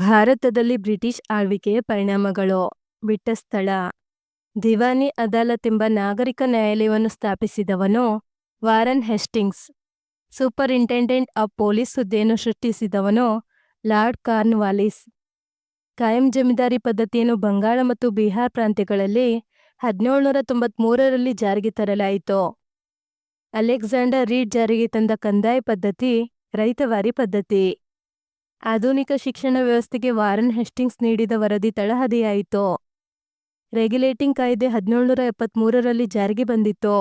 ಭಾರತದಲ್ಲಿ ಬ್ರಿಟಿಷ್ ಆಳ್ವಿಕೆಯ ಪರಿಣಾಮಗಳು. ಬಿಟ್ಟ ಸ್ಥಳ. ದಿವಾನಿ ಅದಾಲತ್ ಎಂಬ ನಾಗರಿಕ ನ್ಯಾಯಾಲಯವನ್ನು ಸ್ಥಾಪಿಸಿದವನು Warren Hastings. Superintendent of police ಹುದ್ದೆಯನ್ನು ಸೃಷ್ಟಿಸಿದವನು ಲಾರ್ಡ್ ಕಾರ್ನ್ವಾಲಿಸ್ ಕಾಯಂ ಜಮೀದಾರಿ ಪದ್ಧತಿಯನ್ನು ಬಂಗಾಳ ಮತ್ತು ಬಿಹಾರ್ ಪ್ರಾಂತ್ಯಗಳಲ್ಲಿ ಹದಿನೇಳುನೂರ ತೊಂಬತ್ಮೂರರಲ್ಲಿ ಜಾರಿಗೆ ತರಲಾಯಿತು. ಅಲೆಕ್ಸಾಂಡರ್ ರೀಡ್ ಜಾರಿಗೆ ತಂದ ಕಂದಾಯ ಪದ್ಧತಿ, ರೈತವಾರಿ ಪದ್ಧತಿ. ಆಧುನಿಕ ಶಿಕ್ಷಣ ವ್ಯವಸ್ಥೆಗೆ ವಾರನ್ ಹೆಸ್ಟಿಂಗ್ಸ್ ನೀಡಿದ ವರದಿ ತಳಹದಿಯಾಯಿತು. ರೆಗ್ಯುಲೇಟಿಂಗ್ ಕಾಯ್ದೆ ಹದಿನೇಳುನೂರ ಎಪ್ಪತ್ಮೂರರಲ್ಲಿ ಜಾರಿಗೆ ಬಂದಿತ್ತು.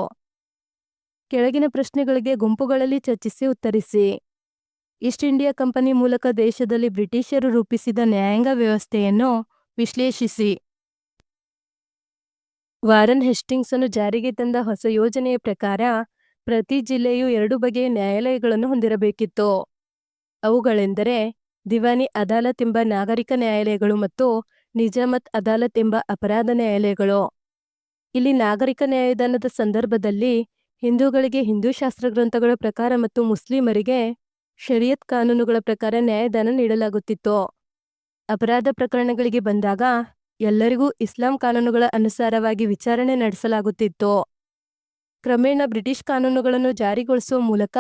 ಕೆಳಗಿನ ಪ್ರಶ್ನೆಗಳಿಗೆ ಗುಂಪುಗಳಲ್ಲಿ ಚರ್ಚಿಸಿ ಉತ್ತರಿಸಿ. ಈಸ್ಟ್ ಇಂಡಿಯಾ ಕಂಪನಿ ಮೂಲಕ ದೇಶದಲ್ಲಿ ಬ್ರಿಟಿಷರು ರೂಪಿಸಿದ ನ್ಯಾಯಾಂಗ ವ್ಯವಸ್ಥೆಯನ್ನು ವಿಶ್ಲೇಷಿಸಿ. ವಾರನ್ ಹೆಸ್ಟಿಂಗ್ಸ್ ಅನ್ನು ಜಾರಿಗೆ ತಂದ ಹೊಸ ಯೋಜನೆಯ ಪ್ರಕಾರ ಪ್ರತಿ ಜಿಲ್ಲೆಯು ಎರಡು ಬಗೆಯ ನ್ಯಾಯಾಲಯಗಳನ್ನು ಹೊಂದಿರಬೇಕಿತ್ತು. ಅವುಗಳೆಂದರೆ ದಿವಾನಿ ಅದಾಲತ್ ಎಂಬ ನಾಗರಿಕ ನ್ಯಾಯಾಲಯಗಳು ಮತ್ತು ನಿಜಾಮತ್ ಅದಾಲತ್ ಎಂಬ ಅಪರಾಧ ನ್ಯಾಯಾಲಯಗಳು. ಇಲ್ಲಿ ನಾಗರಿಕ ನ್ಯಾಯದಾನದ ಸಂದರ್ಭದಲ್ಲಿ ಹಿಂದೂಗಳಿಗೆ ಹಿಂದೂ ಶಾಸ್ತ್ರ ಗ್ರಂಥಗಳ ಪ್ರಕಾರ ಮತ್ತು ಮುಸ್ಲಿಮರಿಗೆ ಶರಿಯತ್ ಕಾನೂನುಗಳ ಪ್ರಕಾರ ನ್ಯಾಯದಾನ ನೀಡಲಾಗುತ್ತಿತ್ತು. ಅಪರಾಧ ಪ್ರಕರಣಗಳಿಗೆ ಬಂದಾಗ ಎಲ್ಲರಿಗೂ ಇಸ್ಲಾಂ ಕಾನೂನುಗಳ ಅನುಸಾರವಾಗಿ ವಿಚಾರಣೆ ನಡೆಸಲಾಗುತ್ತಿತ್ತು. ಕ್ರಮೇಣ ಬ್ರಿಟಿಷ್ ಕಾನೂನುಗಳನ್ನು ಜಾರಿಗೊಳಿಸುವ ಮೂಲಕ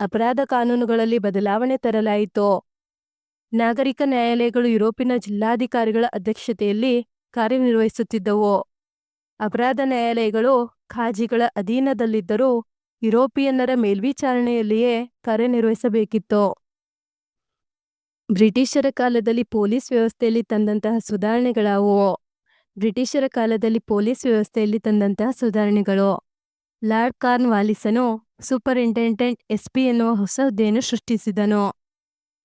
ಅಪರಾಧ ಕಾನೂನುಗಳಲ್ಲಿ ಬದಲಾವಣೆ ತರಲಾಯಿತು. ನಾಗರಿಕ ನ್ಯಾಯಾಲಯಗಳು ಯುರೋಪಿನ ಜಿಲ್ಲಾಧಿಕಾರಿಗಳ ಅಧ್ಯಕ್ಷತೆಯಲ್ಲಿ ಕಾರ್ಯನಿರ್ವಹಿಸುತ್ತಿದ್ದವು. ಅಪರಾಧ ನ್ಯಾಯಾಲಯಗಳು ಖಾಜಿಗಳ ಅಧೀನದಲ್ಲಿದ್ದರೂ ಯುರೋಪಿಯನ್ನರ ಮೇಲ್ವಿಚಾರಣೆಯಲ್ಲಿಯೇ ಕಾರ್ಯನಿರ್ವಹಿಸಬೇಕಿತ್ತು. ಬ್ರಿಟಿಷರ ಕಾಲದಲ್ಲಿ ಪೊಲೀಸ್ ವ್ಯವಸ್ಥೆಯಲ್ಲಿ ತಂದಂತಹ ಸುಧಾರಣೆಗಳಾವುವು. ಬ್ರಿಟಿಷರ ಕಾಲದಲ್ಲಿ ಪೊಲೀಸ್ ವ್ಯವಸ್ಥೆಯಲ್ಲಿ ತಂದಂತಹ ಸುಧಾರಣೆಗಳು. ಲಾರ್ಡ್ ಕಾರ್ನ್ ವಾಲಿಸನು ಸೂಪರಿಂಟೆಂಡೆಂಟ್ ಎಸ್ ಪಿ ಎನ್ನುವ ಹೊಸ ಹುದ್ದೆಯನ್ನು ಸೃಷ್ಟಿಸಿದನು.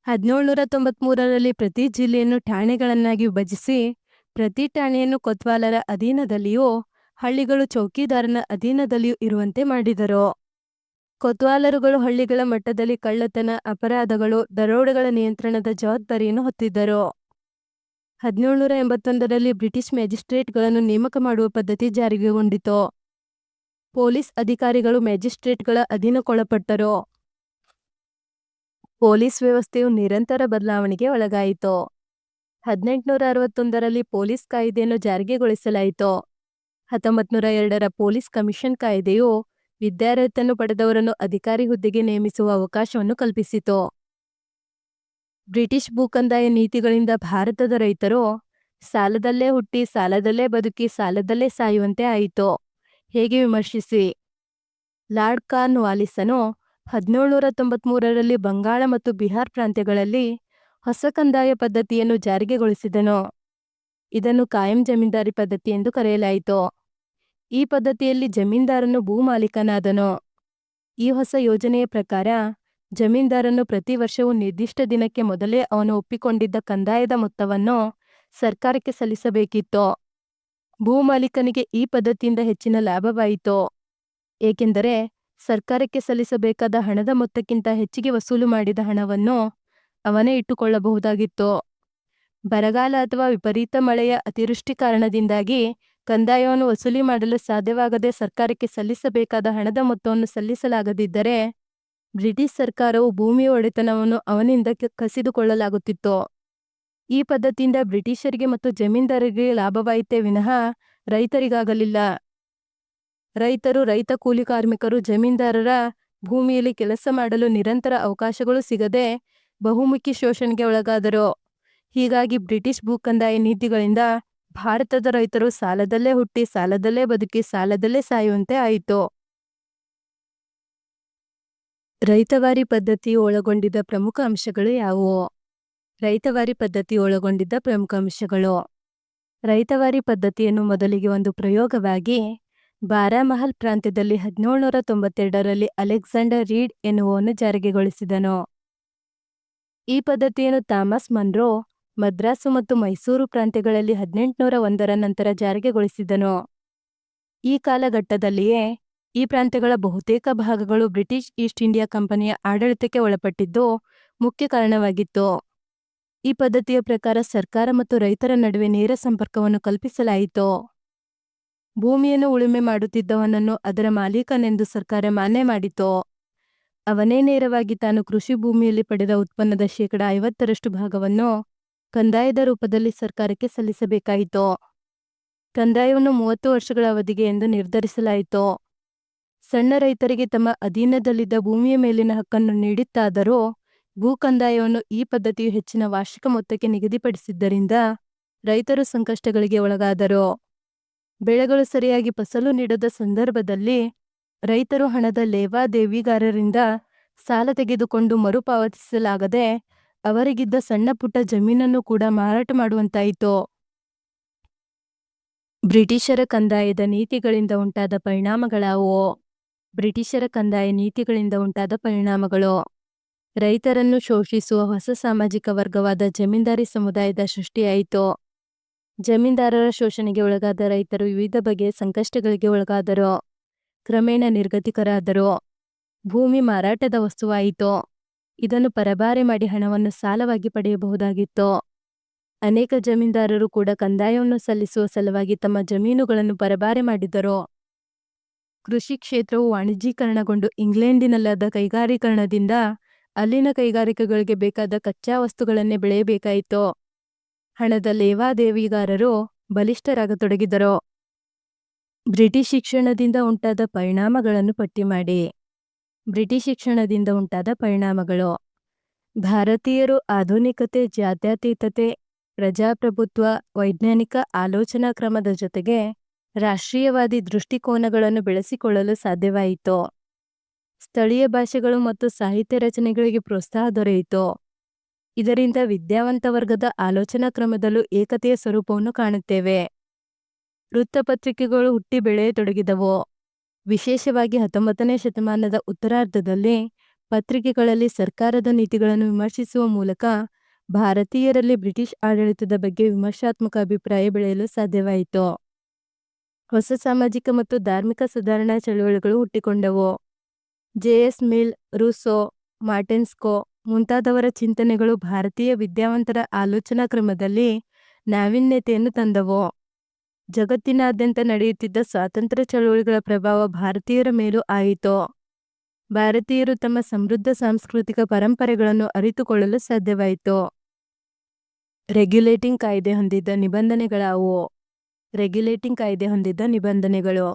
ಹದಿನೇಳುನೂರ ತೊಂಬತ್ಮೂರರಲ್ಲಿ ಪ್ರತಿ ಜಿಲ್ಲೆಯನ್ನು ಠಾಣೆಗಳನ್ನಾಗಿ ವಿಭಜಿಸಿ, ಪ್ರತಿ ಠಾಣೆಯನ್ನು ಕೊತ್ವಾಲರ ಅಧೀನದಲ್ಲಿಯೂ, ಹಳ್ಳಿಗಳು ಚೌಕಿದಾರನ ಅಧೀನದಲ್ಲಿಯೂ ಇರುವಂತೆ ಮಾಡಿದರು. ಕೊತ್ವಾಲರುಗಳು ಹಳ್ಳಿಗಳ ಮಟ್ಟದಲ್ಲಿ ಕಳ್ಳತನ, ಅಪರಾಧಗಳು, ದರೋಡೆಗಳ ನಿಯಂತ್ರಣದ ಜವಾಬ್ದಾರಿಯನ್ನು ಹೊತ್ತಿದ್ದರು. ಹದಿನೇಳುನೂರ ಎಂಬತ್ತೊಂದರಲ್ಲಿ ಬ್ರಿಟಿಷ್ ಮ್ಯಾಜಿಸ್ಟ್ರೇಟ್ಗಳನ್ನು ನೇಮಕ ಮಾಡುವ ಪದ್ಧತಿ ಜಾರಿಗೆಗೊಂಡಿತು ಪೊಲೀಸ್ ಅಧಿಕಾರಿಗಳು ಮ್ಯಾಜಿಸ್ಟ್ರೇಟ್ಗಳ ಅಧೀನಕ್ಕೊಳಪಟ್ಟರು. ಪೊಲೀಸ್ ವ್ಯವಸ್ಥೆಯು ನಿರಂತರ ಬದಲಾವಣೆಗೆ ಒಳಗಾಯಿತು. ಹದಿನೆಂಟುನೂರ ಅರವತ್ತೊಂದರಲ್ಲಿ ಪೊಲೀಸ್ ಕಾಯ್ದೆಯನ್ನು ಜಾರಿಗೆಗೊಳಿಸಲಾಯಿತು ಹತ್ತೊಂಬತ್ನೂರ ಎರಡರ ಪೊಲೀಸ್ ಕಮಿಷನ್ ಕಾಯ್ದೆಯು ವಿದ್ಯಾರ್ಹತೆಯನ್ನು ಪಡೆದವರನ್ನು ಅಧಿಕಾರಿ ಹುದ್ದೆಗೆ ನೇಮಿಸುವ ಅವಕಾಶವನ್ನು ಕಲ್ಪಿಸಿತು. ಬ್ರಿಟಿಷ್ ಭೂಕಂದಾಯ ನೀತಿಗಳಿಂದ ಭಾರತದ ರೈತರು ಸಾಲದಲ್ಲೇ ಹುಟ್ಟಿ, ಸಾಲದಲ್ಲೇ ಬದುಕಿ, ಸಾಲದಲ್ಲೇ ಸಾಯುವಂತೆ ಆಯಿತು. ಹೇಗೆ ವಿಮರ್ಶಿಸಿ? ಲಾರ್ಡ್ ಕಾರ್ನ್ ವಾಲಿಸನು ಹದಿನೇಳುನೂರ ತೊಂಬತ್ಮೂರರಲ್ಲಿ ಬಂಗಾಳ ಮತ್ತು ಬಿಹಾರ್ ಪ್ರಾಂತ್ಯಗಳಲ್ಲಿ ಹೊಸ ಕಂದಾಯ ಪದ್ಧತಿಯನ್ನು ಜಾರಿಗೆಗೊಳಿಸಿದನು. ಇದನ್ನು ಕಾಯಂ ಜಮೀನ್ದಾರಿ ಪದ್ಧತಿ ಎಂದು ಕರೆಯಲಾಯಿತು. ಈ ಪದ್ಧತಿಯಲ್ಲಿ ಜಮೀನ್ದಾರನು ಭೂಮಾಲೀಕನಾದನು ಈ ಹೊಸ ಯೋಜನೆಯ ಪ್ರಕಾರ ಜಮೀನ್ದಾರನು ಪ್ರತಿ ವರ್ಷವೂ ನಿರ್ದಿಷ್ಟ ದಿನಕ್ಕೆ ಮೊದಲೇ ಅವನು ಒಪ್ಪಿಕೊಂಡಿದ್ದ ಕಂದಾಯದ ಮೊತ್ತವನ್ನು ಸರ್ಕಾರಕ್ಕೆ ಸಲ್ಲಿಸಬೇಕಿತ್ತು. ಭೂಮಾಲೀಕನಿಗೆ ಈ ಪದ್ಧತಿಯಿಂದ ಹೆಚ್ಚಿನ ಲಾಭವಾಯಿತು. ಏಕೆಂದರೆ ಸರ್ಕಾರಕ್ಕೆ ಸಲ್ಲಿಸಬೇಕಾದ ಹಣದ ಮೊತ್ತಕ್ಕಿಂತ ಹೆಚ್ಚಿಗೆ ವಸೂಲು ಮಾಡಿದ ಹಣವನ್ನು ಅವನೇ ಇಟ್ಟುಕೊಳ್ಳಬಹುದಾಗಿತ್ತು. ಬರಗಾಲ ಅಥವಾ ವಿಪರೀತ ಮಳೆಯ ಅತಿವೃಷ್ಟಿ ಕಾರಣದಿಂದಾಗಿ ಕಂದಾಯವನ್ನು ವಸೂಲಿ ಮಾಡಲು ಸಾಧ್ಯವಾಗದೆ ಸರ್ಕಾರಕ್ಕೆ ಸಲ್ಲಿಸಬೇಕಾದ ಹಣದ ಮೊತ್ತವನ್ನು ಸಲ್ಲಿಸಲಾಗದಿದ್ದರೆ ಬ್ರಿಟಿಷ್ ಸರ್ಕಾರವು ಭೂಮಿಯ ಒಡೆತನವನ್ನು ಅವನಿಂದ ಕಸಿದುಕೊಳ್ಳಲಾಗುತ್ತಿತ್ತು. ಈ ಪದ್ಧತಿಯಿಂದ ಬ್ರಿಟಿಷರಿಗೆ ಮತ್ತು ಜಮೀನ್ದಾರರಿಗೆ ಲಾಭವಾಯಿತೇ ವಿನಃ ರೈತರಿಗಾಗಲಿಲ್ಲ. ರೈತರು, ರೈತ ಕೂಲಿ ಕಾರ್ಮಿಕರು, ಜಮೀನ್ದಾರರ ಭೂಮಿಯಲ್ಲಿ ಕೆಲಸ ಮಾಡಲು ನಿರಂತರ ಅವಕಾಶಗಳು ಸಿಗದೆ ಬಹುಮುಖಿ ಶೋಷಣೆಗೆ ಒಳಗಾದರು. ಹೀಗಾಗಿ ಬ್ರಿಟಿಷ್ ಭೂಕಂದಾಯ ನೀತಿಗಳಿಂದ ಭಾರತದ ರೈತರು ಸಾಲದಲ್ಲೇ ಹುಟ್ಟಿ, ಸಾಲದಲ್ಲೇ ಬದುಕಿ, ಸಾಲದಲ್ಲೇ ಸಾಯುವಂತೆ ಆಯಿತು. ರೈತವಾರಿ ಪದ್ಧತಿ ಒಳಗೊಂಡಿದ್ದ ಪ್ರಮುಖ ಅಂಶಗಳು ಯಾವುವು? ರೈತವಾರಿ ಪದ್ಧತಿ ಒಳಗೊಂಡಿದ್ದ ಪ್ರಮುಖ ಅಂಶಗಳು. ರೈತವಾರಿ ಪದ್ಧತಿಯನ್ನು ಮೊದಲಿಗೆ ಒಂದು ಪ್ರಯೋಗವಾಗಿ ಬಾರಾಮಹಲ್ ಪ್ರಾಂತ್ಯದಲ್ಲಿ ಹದಿನೇಳುನೂರ ತೊಂಬತ್ತೆರಡರಲ್ಲಿ ಅಲೆಕ್ಸಾಂಡರ್ ರೀಡ್ ಎನ್ನುವವನು ಜಾರಿಗೆಗೊಳಿಸಿದನು. ಈ ಪದ್ಧತಿಯನ್ನು ಥಾಮಸ್ ಮನ್ರೋ, ಮದ್ರಾಸು ಮತ್ತು ಮೈಸೂರು ಪ್ರಾಂತ್ಯಗಳಲ್ಲಿ ಹದಿನೆಂಟುನೂರ ಒಂದರ ನಂತರ ಜಾರಿಗೆಗೊಳಿಸಿದನು. ಈ ಕಾಲಘಟ್ಟದಲ್ಲಿಯೇ ಈ ಪ್ರಾಂತ್ಯಗಳ ಬಹುತೇಕ ಭಾಗಗಳು ಬ್ರಿಟಿಷ್ ಈಸ್ಟ್ ಇಂಡಿಯಾ ಕಂಪನಿಯ ಆಡಳಿತಕ್ಕೆ ಒಳಪಟ್ಟಿದ್ದು ಮುಖ್ಯ ಕಾರಣವಾಗಿತ್ತು. ಈ ಪದ್ಧತಿಯ ಪ್ರಕಾರ ಸರ್ಕಾರ ಮತ್ತು ರೈತರ ನಡುವೆ ನೇರ ಸಂಪರ್ಕವನ್ನು ಕಲ್ಪಿಸಲಾಯಿತು. ಭೂಮಿಯನ್ನು ಉಳುಮೆ ಮಾಡುತ್ತಿದ್ದವನನ್ನು ಅದರ ಮಾಲೀಕನೆಂದು ಸರ್ಕಾರ ಮಾನ್ಯ ಮಾಡಿತೋ? ಅವನೇ ನೇರವಾಗಿ ತಾನು ಕೃಷಿ ಭೂಮಿಯಲ್ಲಿ ಪಡೆದ ಉತ್ಪನ್ನದ ಶೇಕಡ ಐವತ್ತರಷ್ಟು ಭಾಗವನ್ನು ಕಂದಾಯದ ರೂಪದಲ್ಲಿ ಸರ್ಕಾರಕ್ಕೆ ಸಲ್ಲಿಸಬೇಕಾಯಿತು? ಕಂದಾಯವನ್ನು ಮೂವತ್ತು ವರ್ಷಗಳ ಅವಧಿಗೆ ಎಂದು ನಿರ್ಧರಿಸಲಾಯಿತು? ಸಣ್ಣ ರೈತರಿಗೆ ತಮ್ಮ ಅಧೀನದಲ್ಲಿದ್ದ ಭೂಮಿಯ ಮೇಲಿನ ಹಕ್ಕನ್ನು ನೀಡಿತ್ತಾದರೂ ಭೂ ಕಂದಾಯವನ್ನು ಈ ಪದ್ಧತಿಯು ಹೆಚ್ಚಿನ ವಾರ್ಷಿಕ ಮೊತ್ತಕ್ಕೆ ನಿಗದಿಪಡಿಸಿದ್ದರಿಂದ ರೈತರು ಸಂಕಷ್ಟಗಳಿಗೆ ಒಳಗಾದರು. ಬೆಳೆಗಳು ಸರಿಯಾಗಿ ಫಸಲು ನೀಡದ ಸಂದರ್ಭದಲ್ಲಿ ರೈತರು ಹಣದ ಲೇವಾದೇವಿಗಾರರಿಂದ ಸಾಲ ತೆಗೆದುಕೊಂಡು ಮರುಪಾವತಿಸಲಾಗದೆ ಅವರಿಗಿದ್ದ ಸಣ್ಣ ಪುಟ್ಟ ಜಮೀನನ್ನು ಕೂಡ ಮಾರಾಟ ಮಾಡುವಂತಾಯಿತು. ಬ್ರಿಟಿಷರ ಕಂದಾಯದ ನೀತಿಗಳಿಂದ ಉಂಟಾದ ಪರಿಣಾಮಗಳಾವುವು ಬ್ರಿಟಿಷರ ಕಂದಾಯ ನೀತಿಗಳಿಂದ ಉಂಟಾದ ಪರಿಣಾಮಗಳು? ರೈತರನ್ನು ಶೋಷಿಸುವ ಹೊಸ ಸಾಮಾಜಿಕ ವರ್ಗವಾದ ಜಮೀನ್ದಾರಿ ಸಮುದಾಯದ ಸೃಷ್ಟಿಯಾಯಿತು. ಜಮೀನ್ದಾರರ ಶೋಷಣೆಗೆ ಒಳಗಾದ ರೈತರು ವಿವಿಧ ಬಗೆಯ ಸಂಕಷ್ಟಗಳಿಗೆ ಒಳಗಾದರು, ಕ್ರಮೇಣ ನಿರ್ಗತಿಕರಾದರು ಭೂಮಿ ಮಾರಾಟದ ವಸ್ತುವಾಯಿತು. ಇದನ್ನು ಪರಭಾರೆ ಮಾಡಿ ಹಣವನ್ನು ಸಾಲವಾಗಿ ಪಡೆಯಬಹುದಾಗಿತ್ತು. ಅನೇಕ ಜಮೀನ್ದಾರರು ಕೂಡ ಕಂದಾಯವನ್ನು ಸಲ್ಲಿಸುವ ಸಲುವಾಗಿ ತಮ್ಮ ಜಮೀನುಗಳನ್ನು ಪರಭಾರೆ ಮಾಡಿದರು. ಕೃಷಿ ಕ್ಷೇತ್ರವು ವಾಣಿಜ್ಯೀಕರಣಗೊಂಡು ಇಂಗ್ಲೆಂಡಿನಲ್ಲಾದ ಕೈಗಾರೀಕರಣದಿಂದ ಅಲ್ಲಿನ ಕೈಗಾರಿಕೆಗಳಿಗೆ ಬೇಕಾದ ಕಚ್ಚಾ ವಸ್ತುಗಳನ್ನೇ ಬೆಳೆಯಬೇಕಾಯಿತು. ಹಣದ ಲೇವಾದೇವಿಗಾರರು ಬಲಿಷ್ಠರಾಗತೊಡಗಿದರು. ಬ್ರಿಟಿಷ್ ಶಿಕ್ಷಣದಿಂದ ಉಂಟಾದ ಪರಿಣಾಮಗಳನ್ನು ಪಟ್ಟಿ ಮಾಡಿ. ಬ್ರಿಟಿಷ್ ಶಿಕ್ಷಣದಿಂದ ಉಂಟಾದ ಪರಿಣಾಮಗಳು. ಭಾರತೀಯರು ಆಧುನಿಕತೆ, ಜಾತ್ಯತೀತತೆ, ಪ್ರಜಾಪ್ರಭುತ್ವ, ವೈಜ್ಞಾನಿಕ ಆಲೋಚನಾ ಕ್ರಮದ ಜೊತೆಗೆ ರಾಷ್ಟ್ರೀಯವಾದಿ ದೃಷ್ಟಿಕೋನಗಳನ್ನು ಬೆಳೆಸಿಕೊಳ್ಳಲು ಸಾಧ್ಯವಾಯಿತು. ಸ್ಥಳೀಯ ಭಾಷೆಗಳು ಮತ್ತು ಸಾಹಿತ್ಯ ರಚನೆಗಳಿಗೆ ಪ್ರೋತ್ಸಾಹ ದೊರೆಯಿತು. ಇದರಿಂದ ವಿದ್ಯಾವಂತ ವರ್ಗದ ಆಲೋಚನಾ ಕ್ರಮದಲ್ಲೂ ಏಕತೆಯ ಸ್ವರೂಪವನ್ನು ಕಾಣುತ್ತೇವೆ. ವೃತ್ತಪತ್ರಿಕೆಗಳು ಹುಟ್ಟಿ ಬೆಳೆಯತೊಡಗಿದವು. ವಿಶೇಷವಾಗಿ ಹತ್ತೊಂಬತ್ತನೇ ಶತಮಾನದ ಉತ್ತರಾರ್ಧದಲ್ಲಿ ಪತ್ರಿಕೆಗಳಲ್ಲಿ ಸರ್ಕಾರದ ನೀತಿಗಳನ್ನು ವಿಮರ್ಶಿಸುವ ಮೂಲಕ ಭಾರತೀಯರಲ್ಲಿ ಬ್ರಿಟಿಷ್ ಆಡಳಿತದ ಬಗ್ಗೆ ವಿಮರ್ಶಾತ್ಮಕ ಅಭಿಪ್ರಾಯ ಬೆಳೆಯಲು ಸಾಧ್ಯವಾಯಿತು. ಹೊಸ ಸಾಮಾಜಿಕ ಮತ್ತು ಧಾರ್ಮಿಕ ಸುಧಾರಣಾ ಚಳುವಳಿಗಳು ಹುಟ್ಟಿಕೊಂಡವು. J S Mill, Rousseau, Montesquieu ಮುಂತಾದವರ ಚಿಂತನೆಗಳು ಭಾರತೀಯ ವಿದ್ಯಾವಂತರ ಆಲೋಚನಾ ಕ್ರಮದಲ್ಲಿ ನಾವೀನ್ಯತೆಯನ್ನು ತಂದವು. ಜಗತ್ತಿನಾದ್ಯಂತ ನಡೆಯುತ್ತಿದ್ದ ಸ್ವಾತಂತ್ರ್ಯ ಚಳುವಳಿಗಳ ಪ್ರಭಾವ ಭಾರತೀಯರ ಮೇಲೂ ಆಯಿತು. ಭಾರತೀಯರು ತಮ್ಮ ಸಮೃದ್ಧ ಸಾಂಸ್ಕೃತಿಕ ಪರಂಪರೆಗಳನ್ನು ಅರಿತುಕೊಳ್ಳಲು ಸಾಧ್ಯವಾಯಿತು. ರೆಗ್ಯುಲೇಟಿಂಗ್ ಕಾಯ್ದೆ ಹೊಂದಿದ್ದ ನಿಬಂಧನೆಗಳಾವು. ರೆಗ್ಯುಲೇಟಿಂಗ್ ಕಾಯ್ದೆ ಹೊಂದಿದ್ದ ನಿಬಂಧನೆಗಳು.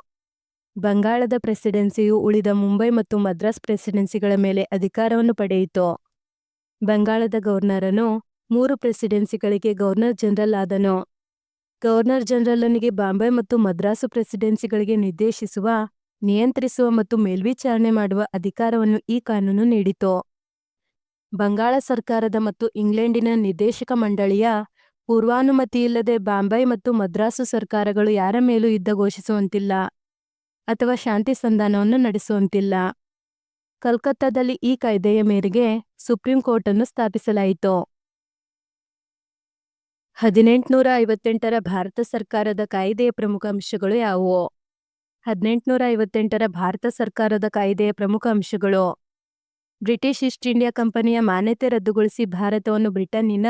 ಬಂಗಾಳದ ಪ್ರೆಸಿಡೆನ್ಸಿಯು ಉಳಿದ ಮುಂಬೈ ಮತ್ತು ಮದ್ರಾಸ್ ಪ್ರೆಸಿಡೆನ್ಸಿಗಳ ಮೇಲೆ ಅಧಿಕಾರವನ್ನು ಪಡೆಯಿತು. ಬಂಗಾಳದ ಗವರ್ನರನು ಮೂರು ಪ್ರೆಸಿಡೆನ್ಸಿಗಳಿಗೆ ಗವರ್ನರ್ ಜನರಲ್ ಆದನು. ಗವರ್ನರ್ ಜನರಲ್ನಿಗೆ ಬಾಂಬೆ ಮತ್ತು ಮದ್ರಾಸು ಪ್ರೆಸಿಡೆನ್ಸಿಗಳಿಗೆ ನಿರ್ದೇಶಿಸುವ, ನಿಯಂತ್ರಿಸುವ ಮತ್ತು ಮೇಲ್ವಿಚಾರಣೆ ಮಾಡುವ ಅಧಿಕಾರವನ್ನು ಈ ಕಾನೂನು ನೀಡಿತು. ಬಂಗಾಳ ಸರ್ಕಾರದ ಮತ್ತು ಇಂಗ್ಲೆಂಡಿನ ನಿರ್ದೇಶಕ ಮಂಡಳಿಯ ಪೂರ್ವಾನುಮತಿಯಿಲ್ಲದೆ ಬಾಂಬೆ ಮತ್ತು ಮದ್ರಾಸು ಸರ್ಕಾರಗಳು ಯಾರ ಮೇಲೂ ಯುದ್ಧ ಘೋಷಿಸುವಂತಿಲ್ಲ ಅಥವಾ ಶಾಂತಿ ಸಂಧಾನವನ್ನು ನಡೆಸುವಂತಿಲ್ಲ. ಕಲ್ಕತ್ತಾದಲ್ಲಿ ಈ ಕಾಯ್ದೆಯ ಮೇರೆಗೆ ಸುಪ್ರೀಂ ಕೋರ್ಟನ್ನು ಸ್ಥಾಪಿಸಲಾಯಿತು. ಹದಿನೆಂಟುನೂರ ಐವತ್ತೆಂಟರ ಭಾರತ ಸರ್ಕಾರದ ಕಾಯ್ದೆಯ ಪ್ರಮುಖ ಅಂಶಗಳು ಯಾವುವು? ಹದಿನೆಂಟುನೂರ ಐವತ್ತೆಂಟರ ಭಾರತ ಸರ್ಕಾರದ ಕಾಯ್ದೆಯ ಪ್ರಮುಖ ಅಂಶಗಳು. ಬ್ರಿಟಿಷ್ ಈಸ್ಟ್ ಇಂಡಿಯಾ ಕಂಪನಿಯ ಮಾನ್ಯತೆ ರದ್ದುಗೊಳಿಸಿ ಭಾರತವನ್ನು ಬ್ರಿಟನ್ನಿನ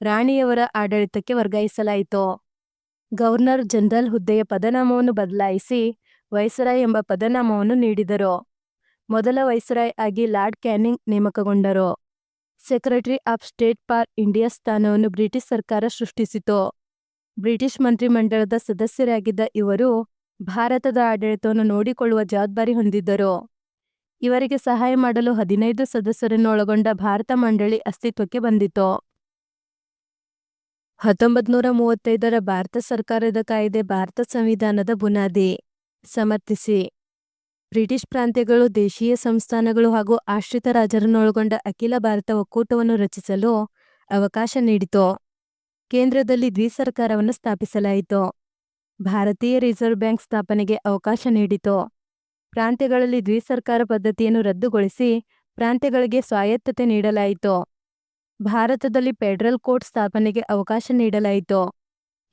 ರಾಣಿಯವರ ಆಡಳಿತಕ್ಕೆ ವರ್ಗಾಯಿಸಲಾಯಿತು. ಗವರ್ನರ್ ಜನರಲ್ ಹುದ್ದೆಯ ಪದನಾಮವನ್ನು ಬದಲಾಯಿಸಿ ವೈಸರಾಯ್ ಎಂಬ ಪದನಾಮವನ್ನು ನೀಡಿದರು. ಮೊದಲ ವೈಸರಾಯ್ ಆಗಿ lord Canning ನೇಮಕಗೊಂಡರು. Secretary of state for India ಸ್ಥಾನವನ್ನು ಬ್ರಿಟಿಷ್ ಸರ್ಕಾರ ಸೃಷ್ಟಿಸಿತು. ಬ್ರಿಟಿಷ್ ಮಂತ್ರಿಮಂಡಲದ ಸದಸ್ಯರಾಗಿದ್ದ ಇವರು ಭಾರತದ ಆಡಳಿತವನ್ನು ನೋಡಿಕೊಳ್ಳುವ ಜವಾಬ್ದಾರಿ ಹೊಂದಿದ್ದರು. ಇವರಿಗೆ ಸಹಾಯ ಮಾಡಲು ಹದಿನೈದು ಸದಸ್ಯರನ್ನು ಒಳಗೊಂಡ ಭಾರತ ಮಂಡಳಿ ಅಸ್ತಿತ್ವಕ್ಕೆ ಬಂದಿತು ಹತ್ತೊಂಬತ್ ನೂರ ಮೂವತ್ತೈದರ ಭಾರತ ಸರ್ಕಾರದ ಕಾಯ್ದೆ ಭಾರತ ಸಂವಿಧಾನದ ಬುನಾದಿ. ಸಮರ್ಥಿಸಿ. ಬ್ರಿಟಿಷ್ ಪ್ರಾಂತ್ಯಗಳು, ದೇಶೀಯ ಸಂಸ್ಥಾನಗಳು ಹಾಗೂ ಆಶ್ರಿತ ರಾಜರನ್ನೊಳಗೊಂಡ ಅಖಿಲ ಭಾರತ ಒಕ್ಕೂಟವನ್ನು ರಚಿಸಲು ಅವಕಾಶ ನೀಡಿತು. ಕೇಂದ್ರದಲ್ಲಿ ದ್ವಿಸರ್ಕಾರವನ್ನು ಸ್ಥಾಪಿಸಲಾಯಿತು. ಭಾರತೀಯ ರಿಸರ್ವ್ ಬ್ಯಾಂಕ್ ಸ್ಥಾಪನೆಗೆ ಅವಕಾಶ ನೀಡಿತು. ಪ್ರಾಂತ್ಯಗಳಲ್ಲಿ ದ್ವಿಸರ್ಕಾರ ಪದ್ಧತಿಯನ್ನು ರದ್ದುಗೊಳಿಸಿ ಪ್ರಾಂತ್ಯಗಳಿಗೆ ಸ್ವಾಯತ್ತತೆ ನೀಡಲಾಯಿತು. ಭಾರತದಲ್ಲಿ ಫೆಡರಲ್ ಕೋರ್ಟ್ ಸ್ಥಾಪನೆಗೆ ಅವಕಾಶ ನೀಡಲಾಯಿತು.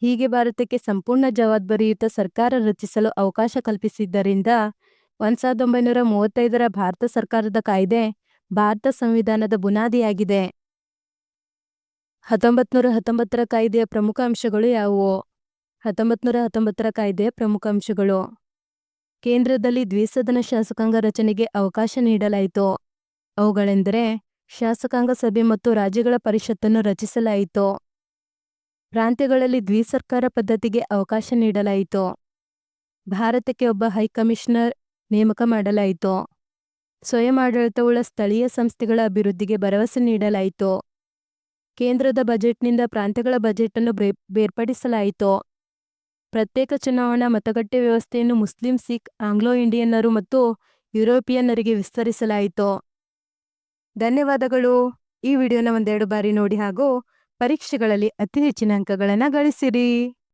ಹೀಗೆ ಭಾರತಕ್ಕೆ ಸಂಪೂರ್ಣ ಜವಾಬ್ದಾರಿಯುತ ಸರ್ಕಾರ ರಚಿಸಲು ಅವಕಾಶ ಕಲ್ಪಿಸಿದ್ದರಿಂದ ಒಂದ್ ಸಾವಿರದ ಒಂಬೈನೂರ ಮೂವತ್ತೈದರ ಭಾರತ ಸರ್ಕಾರದ ಕಾಯ್ದೆ ಭಾರತ ಸಂವಿಧಾನದ ಬುನಾದಿಯಾಗಿದೆ. ಹತ್ತೊಂಬತ್ತು ನೂರ ಹತ್ತೊಂಬತ್ತರ ಕಾಯ್ದೆಯ ಪ್ರಮುಖ ಅಂಶಗಳು ಯಾವುವು? ಹತ್ತೊಂಬತ್ತು ನೂರ ಹತ್ತೊಂಬತ್ತರ ಕಾಯ್ದೆಯ ಪ್ರಮುಖ ಅಂಶಗಳು. ಕೇಂದ್ರದಲ್ಲಿ ದ್ವಿಸದನ ಶಾಸಕಾಂಗ ರಚನೆಗೆ ಅವಕಾಶ ನೀಡಲಾಯಿತು. ಅವುಗಳೆಂದರೆ ಶಾಸಕಾಂಗ ಸಭೆ ಮತ್ತು ರಾಜ್ಯಗಳ ಪರಿಷತ್ತನ್ನು ರಚಿಸಲಾಯಿತು. ಪ್ರಾಂತ್ಯಗಳಲ್ಲಿ ದ್ವಿಸರ್ಕಾರ ಪದ್ಧತಿಗೆ ಅವಕಾಶ ನೀಡಲಾಯಿತು. ಭಾರತಕ್ಕೆ ಒಬ್ಬ ಹೈಕಮಿಷನರ್ ನೇಮಕ ಮಾಡಲಾಯಿತು. ಸ್ವಯಂ ಆಡಳಿತವುಳ್ಳ ಸ್ಥಳೀಯ ಸಂಸ್ಥೆಗಳ ಅಭಿವೃದ್ಧಿಗೆ ಭರವಸೆ ನೀಡಲಾಯಿತು. ಕೇಂದ್ರದ ಬಜೆಟ್ನಿಂದ ಪ್ರಾಂತ್ಯಗಳ ಬಜೆಟ್ ಅನ್ನು ಬೇರ್ಪಡಿಸಲಾಯಿತು. ಪ್ರತ್ಯೇಕ ಚುನಾವಣಾ ಮತಗಟ್ಟೆ ವ್ಯವಸ್ಥೆಯನ್ನು ಮುಸ್ಲಿಂ, ಸಿಖ್, ಆಂಗ್ಲೋ ಇಂಡಿಯನ್ನರು ಮತ್ತು ಯುರೋಪಿಯನ್ನರಿಗೆ ವಿಸ್ತರಿಸಲಾಯಿತು. ಧನ್ಯವಾದಗಳು. ಈ ವಿಡಿಯೋನ ಒಂದೆರಡು ಬಾರಿ ನೋಡಿ ಹಾಗೂ ಪರೀಕ್ಷೆಗಳಲ್ಲಿ ಅತಿ ಹೆಚ್ಚಿನ ಅಂಕಗಳನ್ನು ಗಳಿಸಿರಿ.